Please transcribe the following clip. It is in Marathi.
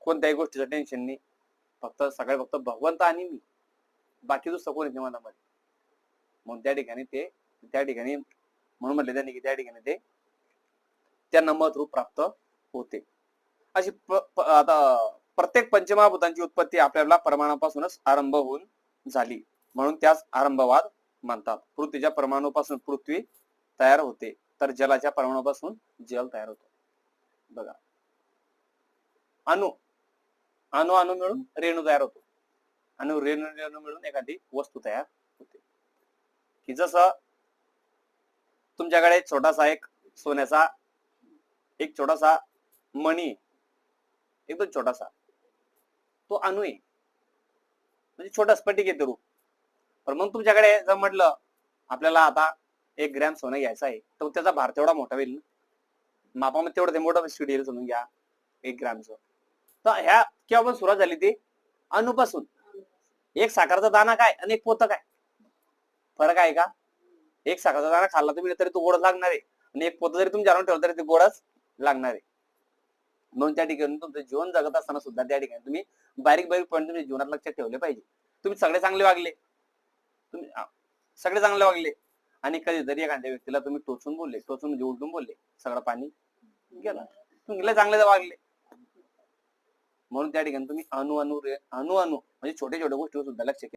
कोणत्याही गोष्टीचं टेन्शन नाही. फक्त सगळे फक्त भगवंत आणि मी. बाकी दुसरं कोण मनामध्ये म्हणून त्या ठिकाणी ते त्या ठिकाणी म्हणून म्हटले त्यांनी की त्या ठिकाणी ते त्यांना मत रूप प्राप्त होते. अशी आता प्रत्येक पंचमहाभूतांची उत्पत्ती आपल्याला प्रमाणापासूनच आरंभ होऊन झाली. म्हणून त्यास आरंभवाद म्हणतात. पृथ्वीच्या प्रमाणापासून पृथ्वी तयार होते. तर जलाच्या प्रमाणापासून जल तयार होतो. बघा. अणु अणु अणु मिळून रेणू तयार होतो. आणि रेणू रेणू मिळून एखादी वस्तू तयार होते. की जसं तुमच्याकडे छोटासा एक सोन्याचा एक छोटासा मणी एकदम छोटासा तो अणू आहे. म्हणजे छोटा स्फटिक येते रूप. पण मग तुमच्याकडे जर म्हटलं आपल्याला आता एक ग्रॅम सोनं घ्यायचं आहे तर त्याचा भार तेवढा मोठा होईल ना? मापामध्ये तेवढं ते मोठं शिडी येईल समजून घ्या एक ग्रॅमचं. तर ह्या केव्हा सुरुवात झाली ती अणुपासून. एक साखरचा दाना काय आणि एक पोतं काय? फरक आहे का? एक साखरचा दाना खाल्ला तुम्ही तरी तो गोडच लागणार आहे. आणि एक पोतं जरी तुम्ही जाणून ठेवलं तरी ते गोडच लागणार आहे. म्हणून त्या ठिकाणी तुमचं जीवन जगत असताना सुद्धा त्या ठिकाणी तुम्ही बारीक बारीक पॉईंट तुम्ही जीवनात लक्षात ठेवले पाहिजे. तुम्ही सगळे चांगले वागले. तुम्ही सगळे चांगले वागले. आणि कधीतरी एखाद्या व्यक्तीला तुम्ही टोचून बोलले टोचून म्हणजे उलटून बोलले सगळं पाणी गेलं. तुम्ही लय चांगले वागले. म्हणून त्या ठिकाणी तुम्ही अणु अणु अणु अणु म्हणजे छोट्या छोट्या गोष्टीवर सुद्धा लक्ष